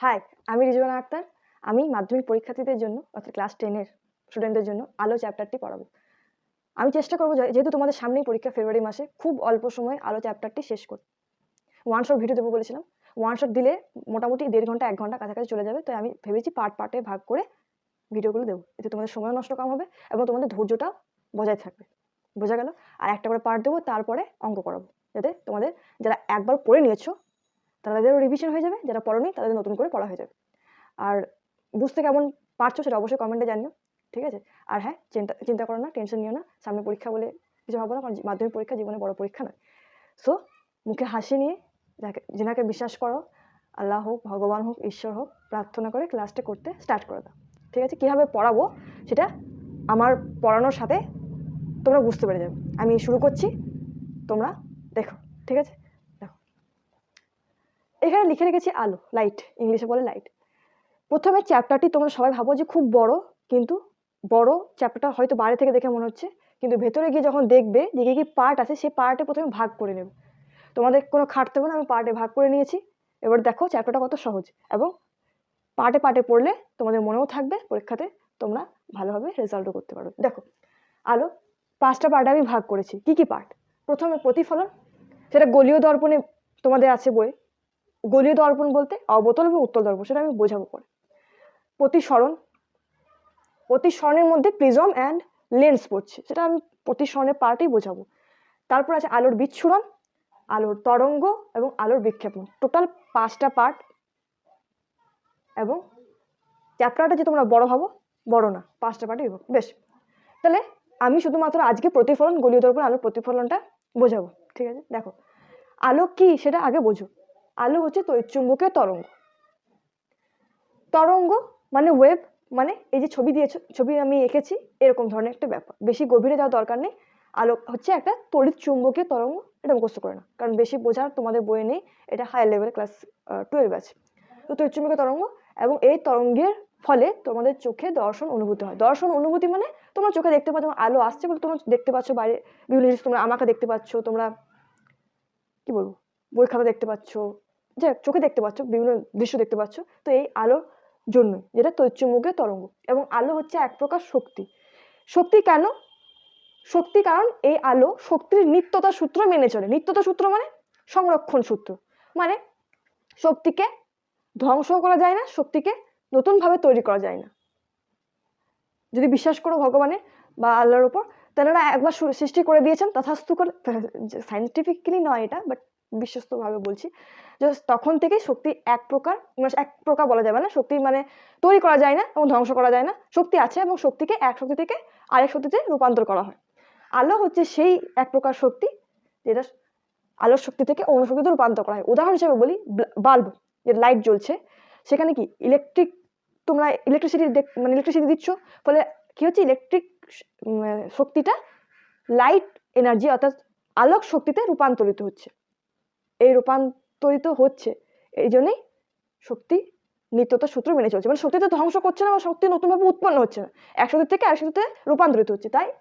High আমি রিজওয়ানা আক্তার। আমি মাধ্যমিক পরীক্ষার্থীদের জন্য অর্থাৎ ক্লাস টেনের স্টুডেন্টদের জন্য আলো চ্যাপ্টারটি পড়াবো। আমি চেষ্টা করব যেহেতু তোমাদের সামনেই পরীক্ষা ফেব্রুয়ারি মাসে, খুব অল্প সময়ে আলো চ্যাপ্টারটি শেষ করতে। ওয়ান শট ভিডিও দেবো বলেছিলাম। ওয়ান শট দিলে মোটামুটি দেড় ঘণ্টা, এক ঘণ্টা কাছাকাছি চলে যাবে। তো আমি ভেবেছি পার্ট পার্টে ভাগ করে ভিডিওগুলো দেবো। এতে তোমাদের সময় নষ্ট কম হবে এবং তোমাদের ধৈর্যটাও বজায় থাকবে। বোঝা গেল? আর একটা করে পার্ট দেবো, তারপরে অঙ্ক করাবো। যাতে তোমাদের যারা একবার পড়ে নিয়েছো তাদেরও রিভিশন হয়ে যাবে, যারা পড়োনি তাদের নতুন করে পড়া হয়ে যাবে। আর বুঝতে কেমন পারছ সেটা অবশ্যই কমেন্টে জানিও, ঠিক আছে? আর হ্যাঁ চিন্তা চিন্তা করো না টেনশন নিও না, সামনে পরীক্ষা বলে কিছু হবে না, কারণ মাধ্যমিক পরীক্ষা জীবনে বড় পরীক্ষা নয়। সো মুখে হাসি নিয়ে যাকে, যেনাকে বিশ্বাস করো, আল্লাহ হোক, ভগবান হোক, ঈশ্বর হোক, প্রার্থনা করে ক্লাসটা করতে স্টার্ট করে দাও। ঠিক আছে? কীভাবে পড়াবো সেটা আমার পড়ানোর সাথে তোমরা বুঝতে পেরে যাবে। আমি শুরু করছি, তোমরা দেখো, ঠিক আছে? এখানে লিখে রেখেছি আলো লাইট ইংলিশে বলে লাইট প্রথমে চ্যাপ্টারটি তোমরা সবাই ভাবো যে খুব বড়, কিন্তু বড় চ্যাপ্টারটা হয়তো বাইরে থেকে দেখে মনে হচ্ছে, কিন্তু ভেতরে গিয়ে যখন দেখবে যে কি পার্ট আছে, সেই পার্টে প্রথমে ভাগ করে নেবে। তোমাদের কোনো খাটতে হবে না, আমি পার্টে ভাগ করে নিয়েছি। এবার দেখো চ্যাপ্টারটা কত সহজ, এবং পার্টে পার্টে পড়লে তোমাদের মনেও থাকবে, পরীক্ষাতে তোমরা ভালোভাবে রেজাল্টও করতে পারবে। দেখো, আলো, পাঁচটা পার্টে আমি ভাগ করেছি। কি কি পার্ট প্রথমে প্রতিফলন, সেটা গলীয় দর্পণে তোমাদের আছে বই। গলীয় দর্পণ বলতে অবতল এবং উত্তল দর্পণ, সেটা আমি বোঝাবো পরে। প্রতিসরণ, প্রতিসরণের মধ্যে প্রিজম অ্যান্ড লেন্স পড়ছে, সেটা আমি প্রতিসরণের পার্টেই বোঝাবো। তারপর আছে আলোর বিচ্ছুরণ, আলোর তরঙ্গ এবং আলোর বিক্ষেপণ। টোটাল পাঁচটা পার্ট এবং চ্যাপ্টারটা যে তোমরা বড় ভাবো, বড় না, পাঁচটা পার্টই বিভক্ত বেশ, তাহলে আমি শুধুমাত্র আজকে প্রতিফলন, গলীয় দর্পণ, আলোর প্রতিফলনটা বোঝাবো, ঠিক আছে? দেখো, আলো কি সেটা আগে বোঝো। আলো হচ্ছে তড়িৎচুম্বকীয় তরঙ্গ। তরঙ্গ মানে ওয়েভ মানে এই যে ছবি দিয়েছ, ছবি আমি এঁকেছি, এরকম ধরনের একটা ব্যাপার। বেশি গভীরে যাওয়ার দরকার নেই। আলো হচ্ছে একটা তড়িৎ চুম্বকীয় তরঙ্গ, এটা মুখস্থ করে না কারণ বেশি বোঝার তোমাদের বইয়ে নেই, এটা হায়ার লেভেল ক্লাস টুয়েলভ আছে। তো তড়িৎ চুম্বকীয় তরঙ্গ এবং এই তরঙ্গের ফলে তোমাদের চোখে দর্শন অনুভূতি হয়। দর্শন অনুভূতি মানে তোমরা চোখে দেখতে পাচ্ছ আলো আসছে বলে তোমরা দেখতে পাচ্ছ বাইরে। বিভিন্ন জিনিস তোমরা আমাকে দেখতে পাচ্ছ, তোমরা, কি বলব, বই খাতা দেখতে পাচ্ছ যে চোখে দেখতে পাচ্ছ, বিভিন্ন দৃশ্য দেখতে পাচ্ছ। তো এই আলোর জন্য যেটা তৈচুম্বকীয় তরঙ্গ এবং আলো হচ্ছে এক প্রকার শক্তি। শক্তি কেন? শক্তি কারণ এই আলো শক্তির নিত্যতা সূত্র মেনে চলে। নিত্যতা সূত্র মানে সংরক্ষণ সূত্র। মানে শক্তিকে ধ্বংস করা যায় না, শক্তিকে নতুনভাবে তৈরি করা যায় না। যদি বিশ্বাস করো ভগবানে বা আল্লাহর ওপর তেনারা একবার সৃষ্টি করে দিয়েছেন, তথাস্তু করে সাইন্টিফিক্যালি নয় এটা বাট বিশ্বস্তভাবে বলছি। যে তখন থেকে শক্তি এক প্রকার মানে এক প্রকার বলা যাবে না। শক্তি মানে তৈরি করা যায় না এবং ধ্বংস করা যায় না। শক্তি আছে এবং শক্তিকে এক শক্তি থেকে আরেক শক্তিতে রূপান্তর করা হয়। আলো হচ্ছে সেই এক প্রকার শক্তি যেটা আলোর শক্তি থেকে অন্য শক্তিতে রূপান্তর করা হয়। উদাহরণ হিসেবে বলি বাল্ব যে লাইট জ্বলছে, সেখানে কি ইলেকট্রিক তোমরা ইলেকট্রিসিটি মানে ইলেকট্রিসিটি দিচ্ছ, ফলে কি হচ্ছে ইলেকট্রিক শক্তিটা লাইট এনার্জি অর্থাৎ আলোক শক্তিতে রূপান্তরিত হচ্ছে। এই রূপান্তরিত হচ্ছে। এই জন্যই শক্তি নিত্যতা সূত্র মেনে চলছে। মানে শক্তিতে ধ্বংস করছে না বা শক্তি নতুনভাবে উৎপন্ন হচ্ছে না। এক শক্তি থেকে আরেক শক্তিতে রূপান্তরিত হচ্ছে। তাই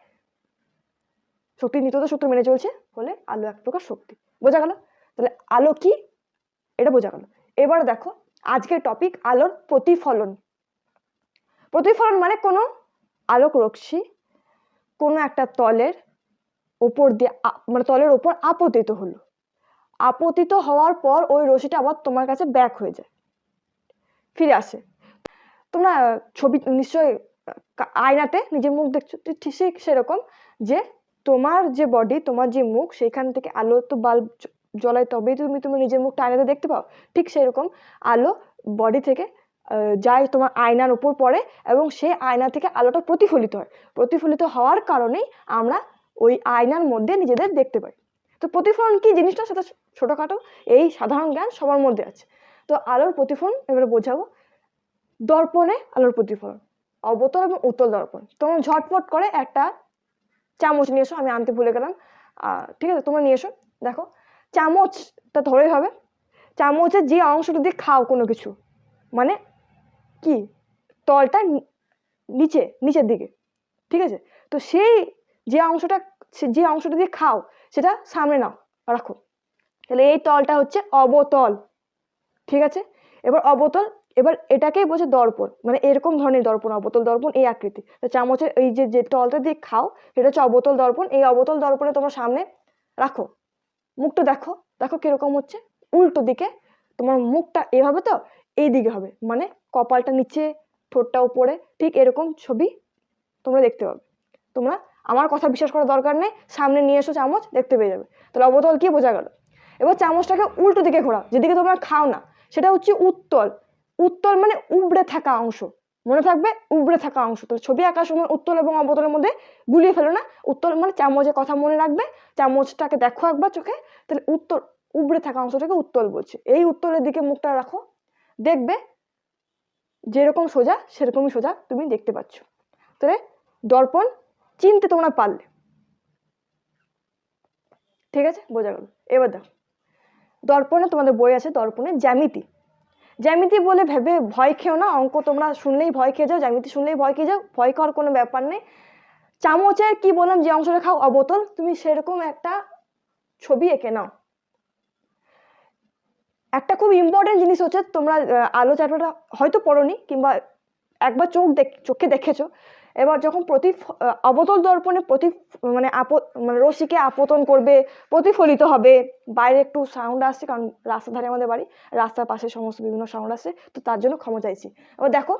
শক্তি নিত্যতা সূত্র মেনে চলছে ফলে আলো এক প্রকার শক্তি। বোঝা গেল? তাহলে আলো কি? এটা বোঝা গেল। এবার দেখো, আজকের টপিক আলোর প্রতিফলন। প্রতিফলন মানে কোনো আলোক রশ্মি কোনো একটা তলের ওপর দিয়ে মানে তলের ওপর আপতিত হলো। আপতিত হওয়ার পর ওই রশিটা আবার তোমার কাছে ব্যাক হয়ে যায়। ফিরে আসে। তোমরা ছবি নিশ্চয়ই আয়নাতে নিজের মুখ দেখছ। ঠিক সেরকম যে তোমার যে বডি তোমার যে মুখ, সেখান থেকে আলো তো বাল্ব জ্বলায় তবেই তুমি তোমার নিজের মুখটা আয়নাতে দেখতে পাও। ঠিক সেরকম আলো বডি থেকে যায় তোমার আয়নার উপর পড়ে এবং সেই আয়না থেকে আলোটা প্রতিফলিত হয়। প্রতিফলিত হওয়ার কারণেই আমরা ওই আয়নার মধ্যে নিজেদের দেখতে পাই। তো প্রতিফলন কি জিনিসটা সেটা ছোটোখাটো, এই সাধারণ জ্ঞান সবার মধ্যে আছে। তো আলোর প্রতিফলন, এবারে বোঝাবো। দর্পণে আলোর প্রতিফলন, অবতল এবং উত্তল দর্পণ। তোমরা ঝটপট করে একটা চামচ নিয়ে এসো, আমি আনতে ভুলে গেলাম। ঠিক আছে, তোমরা নিয়ে এসো, দেখো। চামচটা ধরেই হবে। চামচের যে অংশটা দিয়ে খাও কোনো কিছু মানে কি? তলটা নিচে, নিচের দিকে, ঠিক আছে? তো সেই যে অংশটা যে অংশটা দিয়ে খাও, সেটা সামনে নাও, রাখো। তাহলে এই তলটা হচ্ছে অবতল, ঠিক আছে? এবার অবতল, এবার এটাকেই বলছে দর্পণ মানে এরকম ধরনের দর্পণ, অবতল দর্পণ এই আকৃতি তো চামচের এই যে যে তলটা দিয়ে খাও, সেটা হচ্ছে অবতল দর্পণ। এই অবতল দর্পণে তোমার সামনে রাখো, মুখটা দেখো দেখো কীরকম হচ্ছে। উল্টো দিকে তোমার মুখটা এভাবে তো, এই দিকে হবে মানে কপালটা নিচে, ঠোঁটটা উপরে, ঠিক এরকম ছবি তোমরা দেখতে পাবে। তোমরা আমার কথা বিশ্বাস করার দরকার নেই, সামনে নিয়ে এসো চামচ, দেখতে পেয়ে যাবে। তাহলে অবতল কি বোঝা গেল? এবার চামচটাকে উল্টো দিকে ঘোরাও, যেদিকে তোমরা খাও না, সেটা হচ্ছে উত্তল। উত্তল মানে উবড়ে থাকা অংশ। মনে থাকবে উবড়ে থাকা অংশ। তো ছবি আঁকার সময় উত্তল এবং অবতলের মধ্যে গুলিয়ে ফেলো না। উত্তল মানে চামচের কথা মনে রাখবে। চামচটাকে দেখো একবার চোখে, তাহলে উত্তর উবড়ে থাকা অংশটাকে উত্তল বলছে। এই উত্তলের দিকে মুখটা রাখো। দেখবে যেরকম সোজা, সেরকমই সোজা তুমি দেখতে পাচ্ছ। তাহলে দর্পণ চিনতে তোমরা পারলে। ঠিক আছে? বোঝা গেল। এবার দেখো দর্পণে তোমাদের বই আছে দর্পণে জ্যামিতি। জ্যামিতি বলে ভেবে ভয় খেও না, অঙ্ক তোমরা শুনলেই ভয় খেয়ে যাও, জ্যামিতি শুনলেই ভয় খেয়ে যাও, ভয় খাওয়ার কোনো ব্যাপার নেই। চামচের কি বললাম যে অংশটা খাও, অবতল, তুমি সেরকম একটা ছবি এঁকে নাও। একটা খুব ইম্পর্টেন্ট জিনিস হচ্ছে তোমরা আলো চ্যাপ্টারটা হয়তো পড়োনি কিংবা একবার চোখ দেখ, চোখে দেখেছ এবার যখন প্রতি অবতল দর্পণে প্রতি মানে আপ মানে রশ্মিকে আপতন করবে, প্রতিফলিত হবে, বাইরে একটু সাউন্ড আসছে, কারণ রাস্তার ধারে আমাদের বাড়ি, রাস্তার পাশে সমস্ত বিভিন্ন সাউন্ড আসছে, তো তার জন্য ক্ষমা চাইছি। এবার দেখো,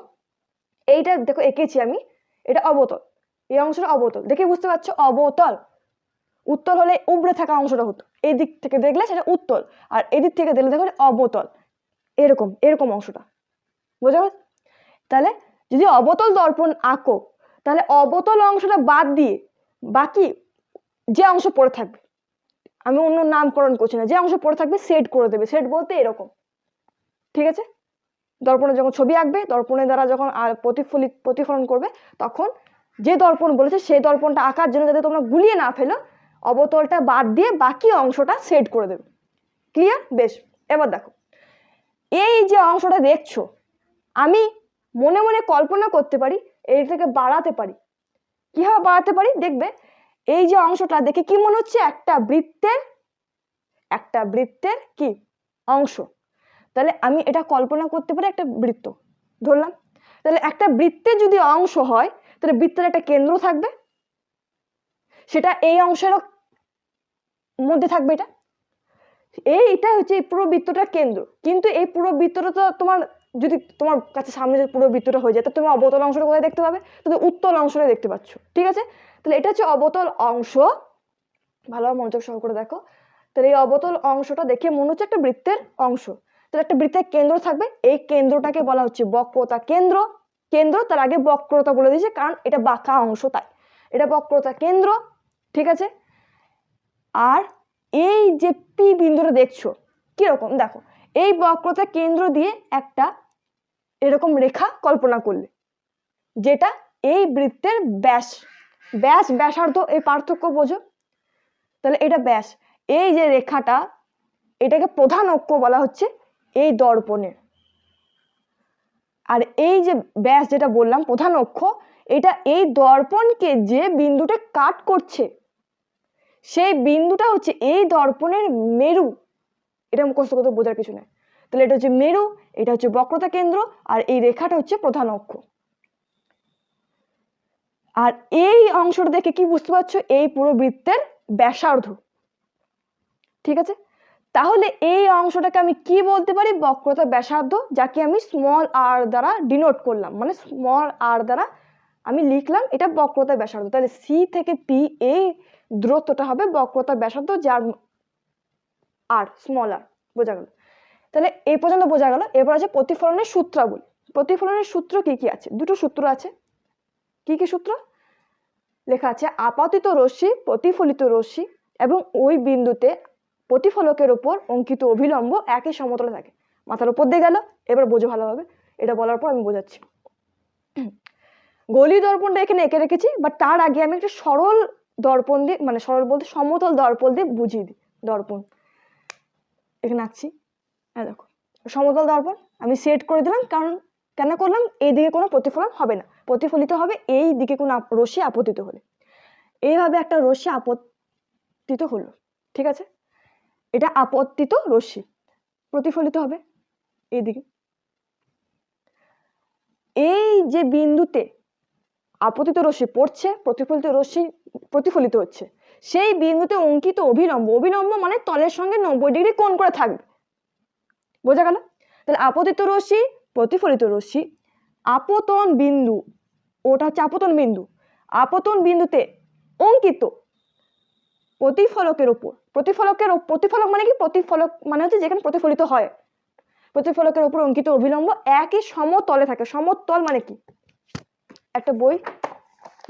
এইটা দেখো এঁকেছি আমি, এটা অবতল, এই অংশটা অবতল, দেখে বুঝতে পারছ? অবতল। উত্তল হলে উবড়ে থাকা অংশটা হতো এই দিক থেকে দেখলে সেটা উত্তল, আর এদিক থেকে দেখলে দেখো অবতল, এরকম এরকম অংশটা, বোঝা তাহলে যদি অবতল দর্পণ আঁকো তাহলে অবতল অংশটা বাদ দিয়ে বাকি যে অংশ পড়ে থাকবে, আমি অন্য নামকরণ করছি না, যে অংশ পড়ে থাকবে সেট করে দেবে। সেট বলতে এরকম। ঠিক আছে? দর্পণে যখন ছবি আঁকবে, দর্পণের দ্বারা যখন আর প্রতিফলিত প্রতিফলন করবে, তখন যে দর্পণ বলেছে সেই দর্পণটা আঁকার জন্য যাতে তোমরা গুলিয়ে না ফেলো, অবতলটা বাদ দিয়ে বাকি অংশটা সেট করে দেবে। ক্লিয়ার বেশ। এবার দেখো। এই যে অংশটা দেখছ, আমি মনে মনে কল্পনা করতে পারি এইটাকে বাড়াতে পারি। কীভাবে বাড়াতে পারি? দেখবে এই যে অংশটা দেখে কি মনে হচ্ছে? একটা বৃত্তের একটা বৃত্তের কি? অংশ। তাহলে আমি এটা কল্পনা করতে পারি একটা বৃত্ত। ধরলাম। তাহলে একটা বৃত্তের যদি অংশ হয়, তাহলে বৃত্তের একটা কেন্দ্র থাকবে। সেটা এই অংশেরও মধ্যে থাকবে এটা। এই এটা হচ্ছে এই পুরো বৃত্তটার কেন্দ্র। কিন্তু এই পুরো বৃত্তটা তো তোমার যদি তোমার কাছে সামনে যদি পুরো বৃত্তটা হয়ে যায়, তো তুমি অবতল অংশটা কোথায় দেখতে পাবে? তুমি উত্তল অংশটা দেখতে পাচ্ছ, ঠিক আছে? তাহলে এটা হচ্ছে অবতল অংশ। ভালোভাবে মনোযোগ সহ করে দেখো। তাহলে এই অবতল অংশটা দেখে মনে হচ্ছে একটা বৃত্তের অংশ। তাহলে একটা বৃত্তের কেন্দ্র থাকবে। এই কেন্দ্রটাকে বলা হচ্ছে বক্রতা কেন্দ্র। কেন্দ্র তার আগে বক্রতা বলে দিয়েছে, কারণ এটা বাঁকা অংশ তাই। এটা বক্রতা কেন্দ্র, ঠিক আছে? আর এই যে পি বিন্দুটা দেখছ, কীরকম? দেখো এই বক্রতা কেন্দ্র দিয়ে একটা এরকম রেখা কল্পনা করলে, যেটা এই বৃত্তের ব্যাস ব্যাস ব্যাসার্ধ, এই পার্থক্য বোঝো। তাহলে এটা ব্যাস, এই যে রেখাটা, এটাকে প্রধান অক্ষ বলা হচ্ছে এই দর্পণের। আর এই যে ব্যাস যেটা বললাম, প্রধান অক্ষ, এটা এই দর্পণকে যে বিন্দুটা কাট করছে, সেই বিন্দুটা হচ্ছে এই দর্পণের মেরু। এটা মুখস্থ কথা বোঝার কিছু নেই। তাহলে এটা হচ্ছে মেরু, এটা হচ্ছে বক্রতা কেন্দ্র, আর এই রেখাটা হচ্ছে প্রধান অক্ষ। আর এই অংশটা দেখে কি বুঝতে পারছ? এই পুরো বৃত্তের ব্যাসার্ধ। ঠিক আছে? তাহলে এই অংশটাকে আমি কি বলতে পারি? বক্রতা ব্যাসার্ধ, যাকে আমি স্মল আর দ্বারা ডিনোট করলাম। মানে স্মল আর দ্বারা আমি লিখলাম এটা বক্রতা ব্যাসার্ধ। তাহলে সি থেকে পি এই দূরত্বটা হবে বক্রতা ব্যাসার্ধ, যার আর স্মল আর বোঝা গেল? তাহলে এই পর্যন্ত বোঝা গেল। এরপর আছে প্রতিফলনের সূত্রাবলী। প্রতিফলনের সূত্র কি কি আছে? দুটো সূত্র আছে। কি কি সূত্র? লেখা আছে, আপাতিত রশ্মি, প্রতিফলিত রশ্মি এবং ওই বিন্দুতে প্রতিফলকের ওপর অঙ্কিত অভিলম্ব একই সমতলে থাকে। মাথার উপর দিয়ে গেল, এবার বোঝো ভালোভাবে। এটা বলার পর আমি বোঝাচ্ছি। গলি দর্পণটা এখানে এঁকে রেখেছি বাট তার আগে আমি একটা সরল দর্পণ দিয়ে মানে সরল বলতে সমতল দর্পণ দিয়ে বুঝিয়ে দিই। দর্পণ। এখানে আঁকছি। হ্যাঁ দেখো। সমতল দর্পণ আমি সেট করে দিলাম, কারণ কেন করলাম? এই দিকে কোনো প্রতিফলন হবে না। প্রতিফলিত হবে এই দিকে কোনো রশ্মি আপতিত হলে। এইভাবে একটা রশ্মি আপত্তিত হলো, ঠিক আছে? এটা আপত্তিত রশ্মি। প্রতিফলিত হবে এইদিকে এই যে বিন্দুতে আপতিত রশ্মি পড়ছে, প্রতিফলিত রশ্মি প্রতিফলিত হচ্ছে, সেই বিন্দুতে অঙ্কিত অভিলম্ব অভিলম্ব মানে তলের সঙ্গে নব্বই ডিগ্রি কোণ করে থাকবে। বোঝা গেল? তাহলে আপতিত রশ্মি, প্রতিফলিত রশ্মি, আপতন বিন্দু, ওটা হচ্ছে আপতন বিন্দু, আপতন বিন্দুতে অঙ্কিত প্রতিফলকের উপর, প্রতিফলকের প্রতিফলক মানে কি? প্রতিফলক মানে হচ্ছে যেখানে প্রতিফলিত হয়। প্রতিফলকের উপর অঙ্কিত অভিলম্ব একই সমতলে থাকে। সমতল মানে কি? একটা বই,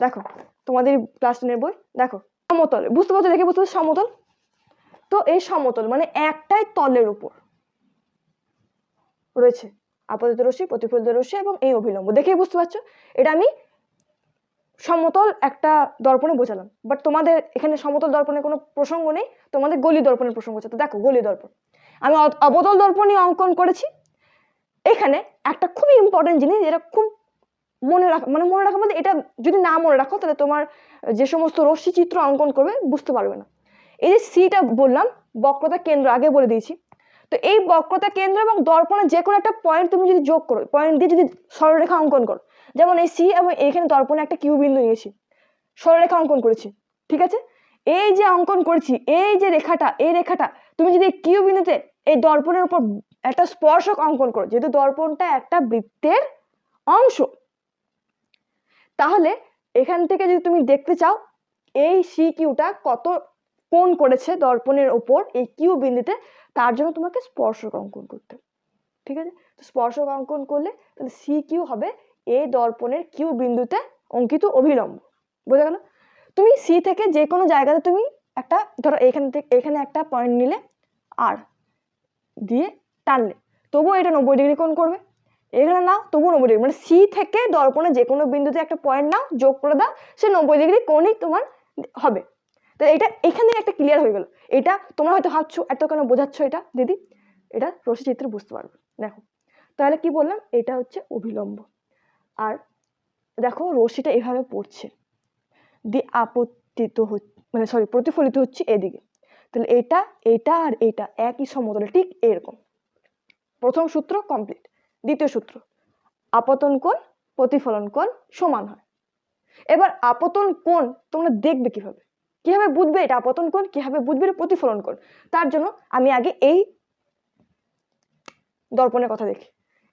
দেখো, তোমাদের ক্লাস টেনের বই, দেখো, সমতল, বুঝতে পারছ দেখে বুঝতে পারছ সমতল? তো এই সমতল মানে একটাই তলের উপর। রয়েছে। আপাতত রশ্মি, প্রতিফলিত রশ্মি এবং এই অভিলম্ব। দেখেই বুঝতে পারছ? এটা আমি সমতল একটা দর্পণে বোঝালাম। বাট তোমাদের এখানে সমতল দর্পণের কোনো প্রসঙ্গ নেই, তোমাদের গলি দর্পণের প্রসঙ্গ হচ্ছে। তো দেখো, গলি দর্পণ। আমি অবতল দর্পণই অঙ্কন করেছি। এখানে একটা খুবই ইম্পর্টেন্ট জিনিস, যেটা খুব মনে রাখা মানে মনে রাখা বলতে এটা যদি না মনে রাখো, তাহলে তোমার যে সমস্ত রশ্মি চিত্র অঙ্কন করবে, বুঝতে পারবে না। এই যে সিটা বললাম, বক্রতা কেন্দ্র আগে বলে দিয়েছি। তো এই বক্রতা কেন্দ্র এবং দর্পণের যে কোনো একটা পয়েন্ট তুমি যদি যোগ করো পয়েন্ট দিয়ে যদি সরলরেখা অঙ্কন করো, যেমন এই সি এবং এইখানে দর্পণে একটা কিউ বিন্দু নিয়েছি, সরলরেখা অঙ্কন করেছি, ঠিক আছে? এই যে অঙ্কন করেছি, এই যে রেখাটা, এই রেখাটা, তুমি যদি কিউ বিন্দুতে এই দর্পণের উপর একটা স্পর্শক অঙ্কন করো, যেহেতু দর্পণটা একটা বৃত্তের অংশ, তাহলে এখান থেকে যদি তুমি দেখতে চাও, এই সি কিউটা কত কোণ করেছে দর্পণের ওপর এই কিউ বিন্দুতে তার জন্য তোমাকে স্পর্শক অঙ্কন করতে। ঠিক আছে? তো স্পর্শক অঙ্কন করলে তাহলে সি কিউ হবে এই দর্পণের কিউ বিন্দুতে অঙ্কিত অভিলম্ব, বোঝা গেল? তুমি সি থেকে যে কোনো জায়গাতে তুমি একটা, ধরো এখান থেকে, এখানে একটা পয়েন্ট নিলে আর দিয়ে টানলে, তবুও এটা নব্বই ডিগ্রি কোণ করবে। এখানে নাও, তবুও নব্বই ডিগ্রি মানে সি থেকে দর্পণে যে কোনো বিন্দুতে একটা পয়েন্ট নাও, যোগ করে দাও, সে নব্বই ডিগ্রি কোণই তোমার হবে। তো এটা এখানে একটা ক্লিয়ার হয়ে গেল। এটা তোমরা হয়তো ভাবছ, এত কেন বোঝাচ্ছ এটা? দিদি, এটা রশ্মি চিত্রে বুঝতে পারবে। দেখো, তাহলে কি বললাম? এটা হচ্ছে অভিলম্ব। আর দেখো, রশ্মিটা এভাবে পড়ছে। দিয়ে আপত্তিত মানে সরি প্রতিফলিত হচ্ছে এদিকে। তাহলে এটা এটা আর এটা একই সমতলে, ঠিক এরকম। প্রথম সূত্র কমপ্লিট দ্বিতীয় সূত্র, আপতন কোণ, প্রতিফলন কোণ সমান হয়। এবার আপতন কোণ তোমরা দেখবে কীভাবে? কীভাবে বুঝবে এটা আপতন কোণ, কীভাবে বুঝবে এটা প্রতিফলন কোণ? তার জন্য আমি আগে এই দর্পণের কথা দেখি।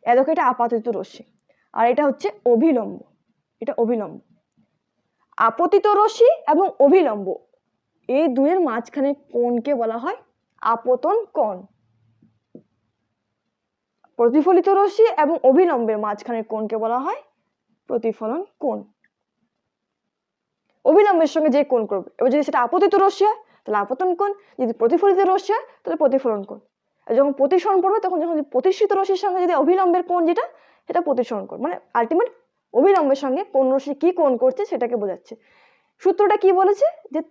এ দেখো এটা আপাতিত রশ্মি। আর এটা হচ্ছে অভিলম্ব। এটা অভিলম্ব। আপতিত রশ্মি এবং অভিলম্ব। এই দুয়ের মাঝখানে কোণকে বলা হয় আপতন কোণ। প্রতিফলিত রশ্মি এবং অভিলম্বের মাঝখানের কোণকে বলা হয় প্রতিফলন কোণ। অবিলম্বের সঙ্গে যে কোণ করবে? এবার যদি সেটা আপতিত রশ্মি হয়, তাহলে আপতন কোণ। যদি প্রতিফলিত রশ্মি হয়, তাহলে প্রতিফলন আর যখন প্রতিসরণ পড়বে, তখন যখন প্রতিষ্ঠিত রশ্মির সঙ্গে যদি অবিলম্বের কোণ যেটা, সেটা প্রতিসরণ কোণ। মানে আলটিমেট অবিলম্বের সঙ্গে কোন রশ্মি কি কোণ করছে, সেটাকে বোঝাচ্ছে। সূত্রটা কি বলেছে? যে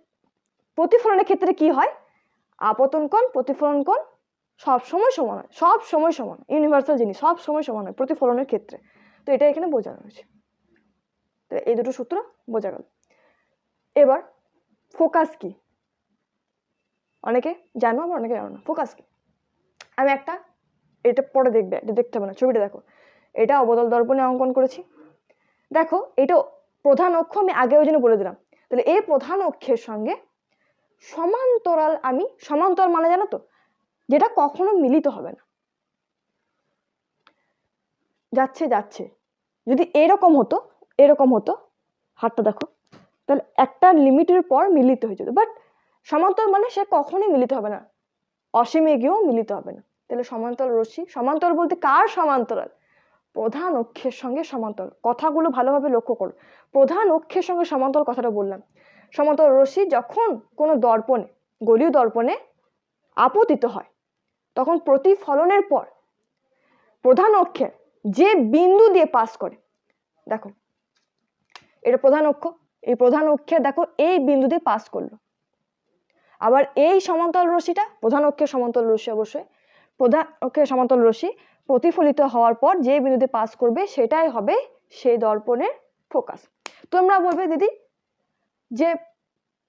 প্রতিফলনের ক্ষেত্রে কি হয়? আপতন কোণ, প্রতিফলন কোণ সব সময় সমান হয়, সব সময় সমান ইউনিভার্সাল জিনিস, সব সময় সমান হয় প্রতিফলনের ক্ষেত্রে। তো এটা এখানে বোঝানো হয়েছে। তো এই দুটো সূত্র বোঝা গেল। এবার ফোকাস কি? অনেকে জানো, আবার অনেকে জানো না। ফোকাস কি? আমি একটা, এটা পরে দেখবে, এটা দেখতে হবে না, ছবিটা দেখো। এটা অবদল দর্পণে অঙ্কন করেছি। দেখো, এটা প্রধান অক্ষ আমি আগেও জন্য বলে দিলাম। তাহলে এই প্রধান অক্ষের সঙ্গে সমান্তরাল আমি, সমান্তরাল মানে জানো তো? যেটা কখনো মিলিত হবে না। যাচ্ছে যাচ্ছে। যদি এরকম হতো এরকম হতো, হাতটা দেখো। তাহলে একটা লিমিটের পর মিলিত হয়ে যেত। বাট সমান্তর মানে সে কখনোই মিলিত হবে না। অসীমে গিয়েও মিলিত হবে না। তাহলে সমান্তরাল রশ্মি, সমান্তরাল বলতে কার সমান্তরাল? প্রধান অক্ষের সঙ্গে সমান্তরাল। কথাগুলো ভালোভাবে লক্ষ্য করো। প্রধান অক্ষের সঙ্গে সমান্তরাল কথাটা বললাম। সমান্তরাল রশ্মি যখন কোনো দর্পণে, গলীয় দর্পণে আপতিত হয়, তখন প্রতিফলনের পর প্রধান অক্ষে যে বিন্দু দিয়ে পাস করে, দেখো, এটা প্রধান অক্ষ এই প্রধান অক্ষে দেখো, এই বিন্দু দিয়ে পাস করল। আবার এই সমান্তরাল রশ্মিটা, প্রধান অক্ষের সমান্তরাল রশ্মি অবশ্যই, প্রধান অক্ষের সমান্তরাল রশ্মি প্রতিফলিত হওয়ার পর যে বিন্দুতে পাস করবে, সেটাই হবে সেই দর্পণের ফোকাস। তোমরা বলবে, দিদি, যে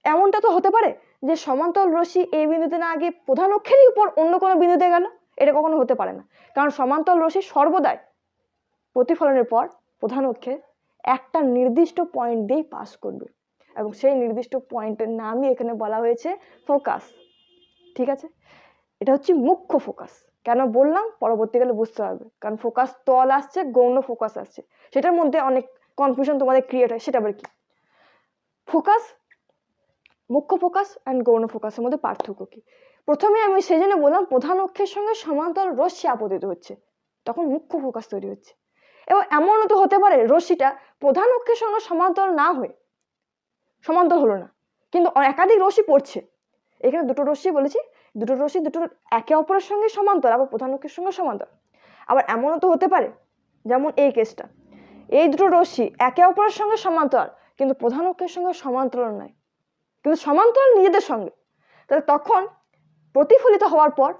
এমনটা তো হতে পারে যে সমান্তরাল রশ্মি এই বিন্দুতে না গিয়ে প্রধান অক্ষেরই উপর অন্য কোনো বিন্দুতে গেল? এটা কখনো হতে পারে না। কারণ সমান্তরাল রশ্মি সর্বদাই প্রতিফলনের পর প্রধান অক্ষে একটা নির্দিষ্ট পয়েন্ট দিয়েই পাস করবে। এবং সেই নির্দিষ্ট পয়েন্টের নামই এখানে বলা হয়েছে ফোকাস ঠিক আছে? এটা হচ্ছে মুখ্য ফোকাস কেন বললাম? পরবর্তীকালে বুঝতে পারবে কারণ ফোকাস তল আসছে, গৌণ ফোকাস আসছে। সেটার মধ্যে অনেক কনফিউশন তোমাদের ক্রিয়েট হয়, সেটা আবার কি? ফোকাস মুখ্য ফোকাস অ্যান্ড গৌণ ফোকাসের মধ্যে পার্থক্য কি? প্রথমে আমি সেই জন্য বললাম, প্রধান অক্ষের সঙ্গে সমান্তরাল রশ্মি আপতিত হচ্ছে। তখন মুখ্য ফোকাস তৈরি হচ্ছে। এবং এমনও তো হতে পারে রশ্মিটা প্রধান অক্ষের সঙ্গে সমান্তরাল না হয়ে সমান্তর হলো না। কিন্তু একাধিক রশ্মি পড়ছে। এখানে দুটো রশ্মি বলেছি। দুটো রশ্মি দুটো একে অপরের সঙ্গে সমান্তর আবার প্রধান অক্ষের সঙ্গে সমান্তর আবার এমনও তো হতে পারে, যেমন এই কেসটা এই দুটো রশ্মি একে অপরের সঙ্গে সমান্তর কিন্তু প্রধান অক্ষের সঙ্গে সমান্তরাল নয়। কিন্তু সমান্তরাল নিজেদের সঙ্গে। তাহলে তখন প্রতিফলিত হওয়ার পর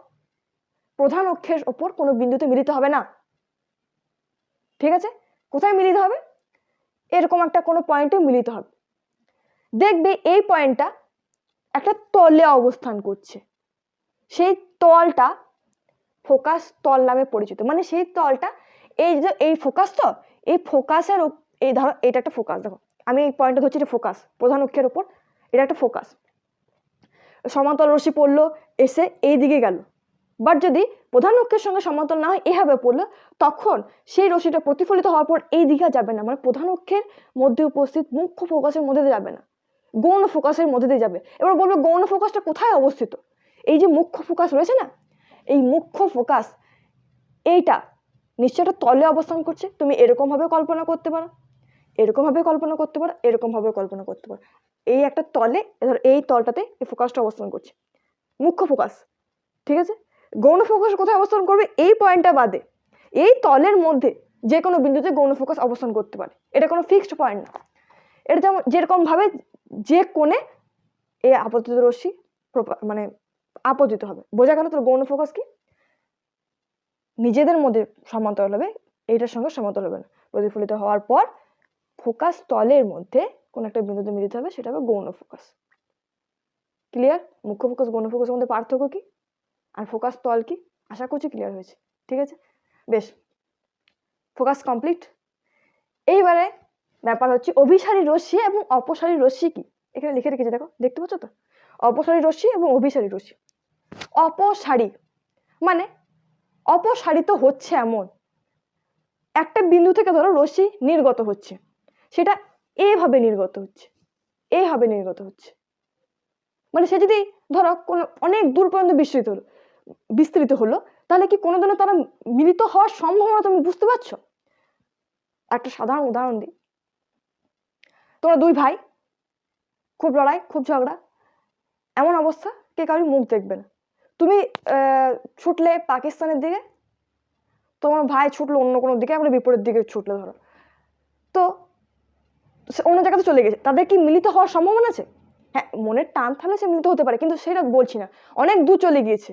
প্রধান অক্ষের ওপর কোনো বিন্দুতে মিলিত হবে না। ঠিক আছে? কোথায় মিলিত হবে? এরকম একটা কোনো পয়েন্টে মিলিত হবে। দেখবে এই পয়েন্টটা একটা তলে অবস্থান করছে। সেই তলটা ফোকাস তল নামে পরিচিত। মানে সেই তলটা, এই যে এই ফোকাস তো, এই ফোকাসের এই ধরো, এটা একটা ফোকাস দেখো। আমি এই পয়েন্টটা ধরছি এটা ফোকাস প্রধান অক্ষের ওপর এটা একটা ফোকাস সমান্তরাল রশ্মি পড়ল, এসে এই দিকে গেল। বাট যদি প্রধান অক্ষের সঙ্গে সমান্তরাল না হয়, এভাবে পড়ল তখন সেই রশ্মিটা প্রতিফলিত হওয়ার পর এই দিকে যাবে না। মানে প্রধান অক্ষের মধ্যে উপস্থিত মুখ্য ফোকাসের মধ্যে দিয়ে যাবে না। গৌণ ফোকাসের মধ্যে দিয়ে যাবে। এবার বলবে গৌণ ফোকাসটা কোথায় অবস্থিত? এই যে মুখ্য ফোকাস রয়েছে না? এই মুখ্য ফোকাস এইটা নিশ্চয় একটা তলে অবস্থান করছে। তুমি এরকমভাবে কল্পনা করতে পারো। এরকমভাবে কল্পনা করতে পারো, এরকমভাবে কল্পনা করতে পারো। এই একটা তলে ধর এই তলটাতে এই ফোকাসটা অবস্থান করছে। মুখ্য ফোকাস ঠিক আছে? গৌণ ফোকাস কোথায় অবস্থান করবে? এই পয়েন্টটা বাদে। এই তলের মধ্যে যে কোনো বিন্দুতে গৌণ ফোকাস অবস্থান করতে পারে। এটা কোনো ফিক্সড পয়েন্ট না। এটা যেমন যেরকমভাবে যে কোণে এ আপতিত রশ্মি মানে আপতিত হবে। বোঝা গেল তোর গৌণ ফোকাস কি? নিজেদের মধ্যে সমান্তরাল হবে, এইটার সঙ্গে সমান্তরাল হবে না। প্রতিফলিত হওয়ার পর ফোকাস তলের মধ্যে কোন একটা বিন্দুতে মিলিত হবে, সেটা হবে গৌণ ফোকাস ক্লিয়ার মুখ্য ফোকাস গৌণ ফোকাসের মধ্যে পার্থক্য কি? আর ফোকাস তল কি? আশা করছি ক্লিয়ার হয়েছে। ঠিক আছে? বেশ। ফোকাস কমপ্লিট এইবারে ব্যাপার হচ্ছে অভিসারী রশ্মি এবং অপসারী রশ্মি কি? এখানে লিখে রেখেছে, দেখো, দেখতে পাচ্ছ তো? অপসারী রশ্মি এবং অভিসারী রশ্মি। অপসারী। মানে অপসারিত হচ্ছে এমন। একটা বিন্দু থেকে ধরো রশ্মি নির্গত হচ্ছে। সেটা এভাবে নির্গত হচ্ছে। এইভাবে নির্গত হচ্ছে। মানে সে যদি ধরো কোনো অনেক দূর পর্যন্ত বিস্তৃত হলো বিস্তৃত হলো, তাহলে কি কোনোদিনও তারা মিলিত হওয়ার সম্ভাবনা তুমি বুঝতে পারছ? একটা সাধারণ উদাহরণ দিই। তোমরা দুই ভাই, খুব লড়াই, খুব ঝগড়া, এমন অবস্থা, কে কারোর মুখ দেখবে না। তুমি ছুটলে পাকিস্তানের দিকে, তোমার ভাই ছুটলো অন্য কোনো দিকে আমরা বিপরীত দিকে ছুটলে, ধরো। তো অন্য জায়গাতে চলে গেছে। তাদের কি মিলিত হওয়ার সম্ভাবনা আছে? হ্যাঁ মনের টান থাকলে সে মিলিত হতে পারে, কিন্তু সেটা বলছি না। অনেক দূর চলে গিয়েছে।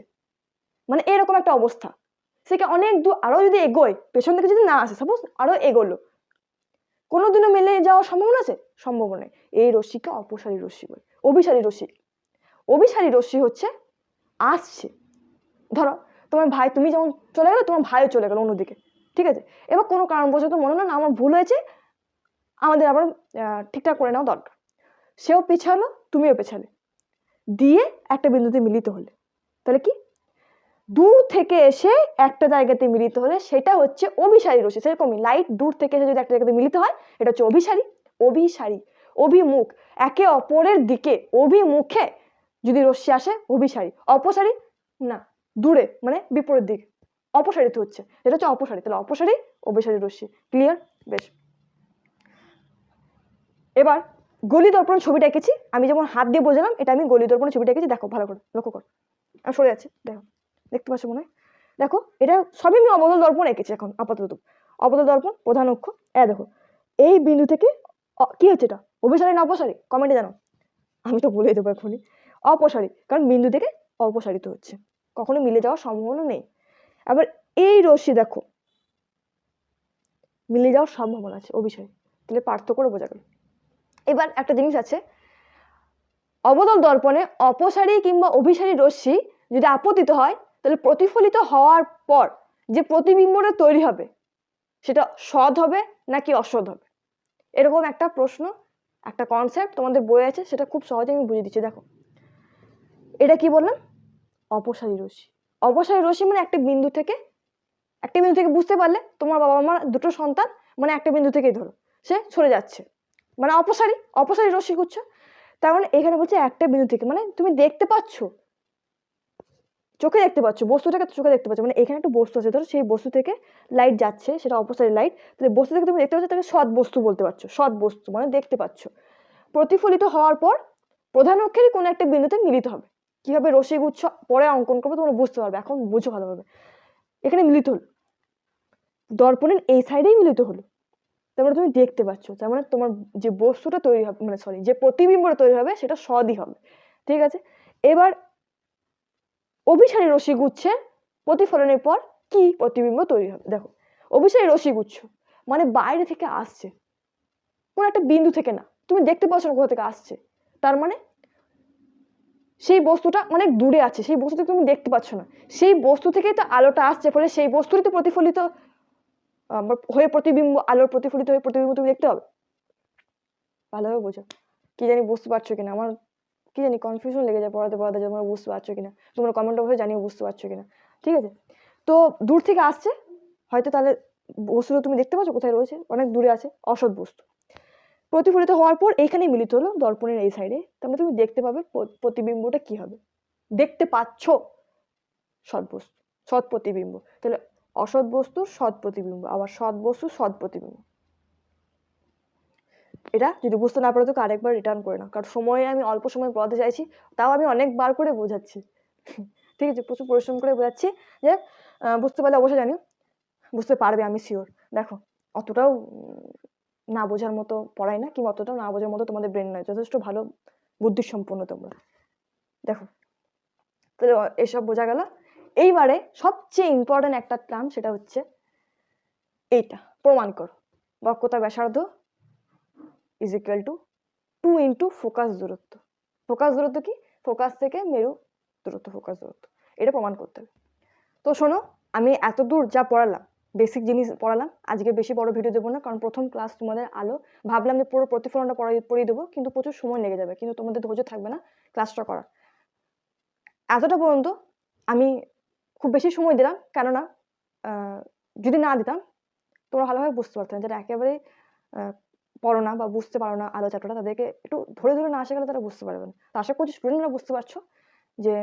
মানে এরকম একটা অবস্থা। সে কি অনেক দূর আরও যদি এগোয়, পেছন থেকে যদি না আসে সাপোজ আরও এগোলো, কোনোদিনও মিলে যাওয়ার সম্ভাবনা আছে? সম্ভাবনা নেই। এই রশ্মিকে অপসারী রশ্মি বলে, অভিসারী রশ্মি। অভিসারী রশ্মি হচ্ছে, আসছে। ধরো, তোমার ভাই, তুমি যেমন চলে গেলো, তোমার ভাইও চলে গেলো অন্যদিকে, ঠিক আছে? এবার কোনো কারণবশত মনে হলো না, আমার ভুল হয়েছে, আমাদের আবার ঠিকঠাক করে নেওয়া দরকার। সেও পেছালো, তুমিও পেছালে। দিয়ে একটা বিন্দুতে মিলিত হলে। তাহলে কি? দূর থেকে এসে একটা জায়গাতে মিলিত হলে সেটা হচ্ছে অভিসারী রশ্মি। সেরকমই লাইট দূর থেকে এসে যদি একটা জায়গাতে মিলিত হয়, এটা হচ্ছে অভিসারী। অভিসারী, অভিমুখ, একে অপরের দিকে, অভিমুখে যদি রশ্মি আসে, অভিসারী। অপসারী? না, দূরে মানে বিপরীত দিক। অপসারিত হচ্ছে এটা হচ্ছে অপসারী। তাহলে অপসারী, অভিসারী, রশ্মি। ক্লিয়ার বেশ। এবার গলি দর্পণ ছবিটা এঁকেছি। আমি যেমন হাত দিয়ে বোঝালাম, এটা আমি গলি দর্পণ ছবিটা এঁকেছি। দেখো, ভালো করে, লক্ষ্য করো। আমি সরে যাচ্ছি, দেখো। দেখতে পাচ্ছ মনে হয়? দেখো, এটা সবই আমি অবদল দর্পণ এঁকেছি এখন, আপাতত। অবদল দর্পণ, প্রধান অক্ষ এ দেখো। এই বিন্দু থেকে কি হচ্ছে এটা? অভিসারী না অপসারী? কমেন্টে জানো আমি তো বলে দেবো এখনই অপসারী, কারণ বিন্দু থেকে অপসারিত হচ্ছে। কখনো মিলে যাওয়ার সম্ভাবনা নেই। আবার এই রশ্মি দেখো। মিলে যাওয়ার সম্ভাবনা আছে, অভিসারী। তাহলে পার্থক্য বোঝা গেল। এবার একটা জিনিস আছে। অবদল দর্পণে অপসারী কিংবা অভিসারী রশ্মি যদি আপতিত হয় তাহলে প্রতিফলিত হওয়ার পর যে প্রতিবিম্বটা তৈরি হবে, সেটা সৎ হবে নাকি অসৎ হবে? এরকম একটা প্রশ্ন, একটা কনসেপ্ট তোমাদের বই আছে, সেটা খুব সহজে আমি বুঝিয়ে দিচ্ছি। দেখো, এটা কি বললাম? অপসারী রশ্মি। অপসারী রশ্মি মানে একটা বিন্দু থেকে, একটা বিন্দু থেকে বুঝতে পারলে তোমার বাবা মার দুটো সন্তান মানে একটা বিন্দু থেকেই ধরো, সে সরে যাচ্ছে। মানে অপসারী অপসারী রশ্মি গুচ্ছ তার মানে এখানে বলছে একটা বিন্দু থেকে মানে তুমি দেখতে পাচ্ছ চোখে দেখতে পাচ্ছ, বস্তুটাকে চোখে দেখতে পাচ্ছ মানে এখানে একটা বস্তু আছে, ধরো সেই বস্তু থেকে লাইট যাচ্ছে, সেটা অপসারী লাইট তাহলে বস্তু থেকে তুমি দেখতে পাচ্ছ তাকে সৎ বস্তু বলতে পারছ, সৎ বস্তু মানে দেখতে পাচ্ছ। প্রতিফলিত হওয়ার পর প্রধান অক্ষেরই কোনো একটা বিন্দুতে মিলিত হবে। কীভাবে রশ্মি গুচ্ছ, পরে অঙ্কন করব, তোমরা বুঝতে পারবে, এখন বুঝো ভালোভাবে। এখানে মিলিত হলো। দর্পণের এই সাইডেই মিলিত হলো। তার মানে তুমি দেখতে পাচ্ছ, তার মানে তোমার যে বস্তুটা তৈরি হবে মানে সরি যে প্রতিবিম্বটা তৈরি হবে, সেটা সদই হবে। ঠিক আছে? এবার অভিসারী রশ্মি গুচ্ছের প্রতিফলনের পর কি প্রতিবিম্ব তৈরি হবে? দেখো, অভিসারী রশ্মি গুচ্ছ মানে বাইরে থেকে আসছে। কোনো একটা বিন্দু থেকে না, তুমি দেখতে পাচ্ছ না কোথা থেকে আসছে। তার মানে সেই বস্তুটা অনেক দূরে আছে, সেই বস্তুটা তুমি দেখতে পাচ্ছ না। সেই বস্তু থেকেই তো আলোটা আসছে, ফলে সেই বস্তুরই তো প্রতিফলিত হয়ে প্রতিবিম্ব, আলোর প্রতিফলিত হয়ে প্রতিবিম্ব তুমি দেখতে পাবে। ভালোভাবে বোঝো কি জানি বুঝতে পারছ কিনা, আমার কি জানি কনফিউশন লেগে যায় পড়াতে পড়াতে, যে তোমরা বুঝতে পারছ কিনা। তোমরা কমেন্ট বক্সে জানিও বুঝতে পারছ কিনা। ঠিক আছে? তো দূর থেকে আসছে। হয়তো তাহলে বস্তুটা তুমি দেখতে পাচ্ছ, কোথায় রয়েছে? অনেক দূরে আছে, অসৎ বস্তু। প্রতিফলিত হওয়ার পর এইখানেই মিলিত হলো দর্পণের এই সাইডে তারপরে তুমি দেখতে পাবে প্রতিবিম্বটা কি হবে। দেখতে পাচ্ছ সৎ বস্তু, সৎ প্রতিবিম্ব। তাহলে অসৎ বস্তু, সৎ প্রতিবিম্ব। আবার সৎ বস্তু, সৎ প্রতিবিম্ব। এটা যদি বুঝতে না পারো তো আরেকবার রিটার্ন করে নাও। কারণ সময়ে আমি অল্প সময় পড়াতে চাইছি, তাও আমি অনেকবার করে বোঝাচ্ছি। ঠিক আছে, প্রচুর পরিশ্রম করে বোঝাচ্ছি যে বুঝতে পারলে অবশ্যই জানি বুঝতে পারবে আমি শিওর দেখো, অতটাও না বোঝার মতো পড়াই না, কিংবা অতটাও না বোঝার মতো তোমাদের ব্রেন নয়, যথেষ্ট ভালো বুদ্ধিসম্পন্ন তোমরা। দেখো, তাহলে এসব বোঝা গেল। এইবারে সবচেয়ে ইম্পর্ট্যান্ট একটা টার্ম সেটা হচ্ছে এইটা। প্রমাণ করো। বক্রতা ব্যাসার্ধ is equal to two into focus দূরত্ব। ফোকাস দূরত্ব কি? ফোকাস থেকে মেরু দূরত্ব ফোকাস দূরত্ব। এটা প্রমাণ করতে হবে। তো শোনো, আমি এত দূর যা পড়ালাম বেসিক জিনিস পড়ালাম, আজকে বেশি বড় ভিডিও দেবো না, কারণ প্রথম ক্লাস তোমাদের আলো। ভাবলাম যে পুরো প্রতিফলনটা পড়াই, পড়িয়ে দেবো, কিন্তু প্রচুর সময় লেগে যাবে, কিন্তু তোমাদের ধৈর্য থাকবে না ক্লাসটা করার। এতটা পর্যন্ত আমি খুব বেশি সময় দিলাম, কেননা যদি না দিতাম, তোমরা ভালোভাবে বুঝতে পারতো না যারা একেবারে পড়ো না বা বুঝতে পারো না আলো চ্যাপ্টারটা তাদেরকে একটু ধরে ধরে না গেলে তারা বুঝতে পারবে না। তো আশা করছি স্টুডেন্টরা বুঝতে পারছ যে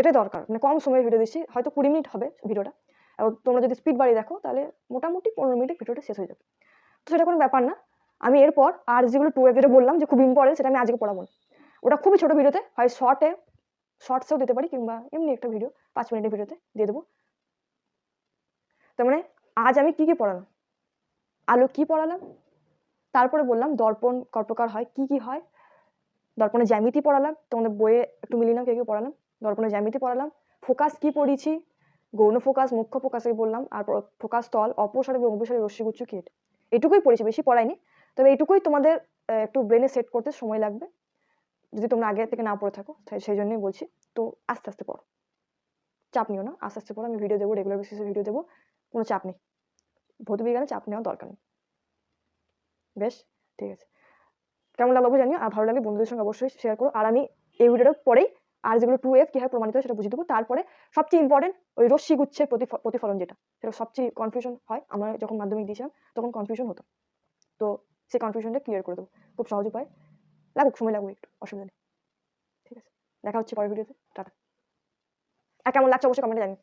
এটাই দরকার। মানে কম সময়ে ভিডিও দিচ্ছি, হয়তো কুড়ি মিনিট হবে ভিডিওটা এবং তোমরা যদি স্পিড বাড়িয়ে দেখো, তাহলে মোটামুটি পনেরো মিনিটে ভিডিওটা শেষ হয়ে যাবে। তো সেটা কোনো ব্যাপার না। আমি এরপর আর যেগুলো টু যেটা বললাম, যে খুব ইম্পর্টেন্ট সেটা আমি আজকে পড়াবো না। ওটা খুবই ছোটো ভিডিওতে হয় শর্টে শর্টসেও দিতে পারি কিংবা এমনি একটা ভিডিও পাঁচ মিনিটের ভিডিওতে দিয়ে দেবো। তার মানে আজ আমি কি কি পড়ালাম? আলো কি পড়ালাম? তারপরে বললাম, দর্পণ কর্পকার হয়। কি কি হয়? দর্পণের জ্যামিতি পড়ালাম, তোমাদের বইয়ে একটু মিলিয়ে নাও, কে কে পড়ালাম? দর্পণের জ্যামিতি পড়ালাম, ফোকাস কি পড়িয়েছি গৌণ ফোকাস, মুখ্য ফোকাসে বললাম, আর ফোকাস তল অপসার এবং অপসারী রশ্মিগুচ্ছ কি এটা? এটুকুই পড়েছি, বেশি পড়াইনি। তবে এটুকুই তোমাদের একটু ব্রেনে সেট করতে সময় লাগবে। যদি তোমরা আগে থেকে না পড়ে থাকো সেই জন্যই বলছি। তো আস্তে আস্তে পড়ো। চাপ নিও না, আস্তে আস্তে পড়ো। আমি ভিডিও দেবো রেগুলার বেসিসে ভিডিও দেবো। কোনো চাপ নেই। ভৌত বিজ্ঞানে চাপ নেওয়ার দরকার নেই। বেশ, ঠিক আছে। কেমন লাগল জানিও, আর ভালো লাগলে বন্ধুদের সঙ্গে অবশ্যই শেয়ার করো। আর আমি এই ভিডিওটা পরেই আর যেগুলো টু এফ কীভাবে প্রমাণিত হয় সেটা বুঝিয়ে দেবো। তারপরে সবচেয়ে ইম্পর্টেন্ট ওই রশ্মি গুচ্ছের প্রতিফ- প্রতিফলন যেটা, সেটা সবচেয়ে কনফিউশন হয়। আমরা যখন মাধ্যমিক দিয়েছিলাম, তখন কনফিউশন হতো। তো সেই কনফিউশনটা ক্লিয়ার করে দেবো। খুব সহজ উপায়। লাগুক, সময় লাগবে একটু, অসুবিধা নেই। ঠিক আছে, দেখা হচ্ছে পরের ভিডিওতে টাটা। আর কেমন লাগছে অবশ্যই কমেন্টে জানিও।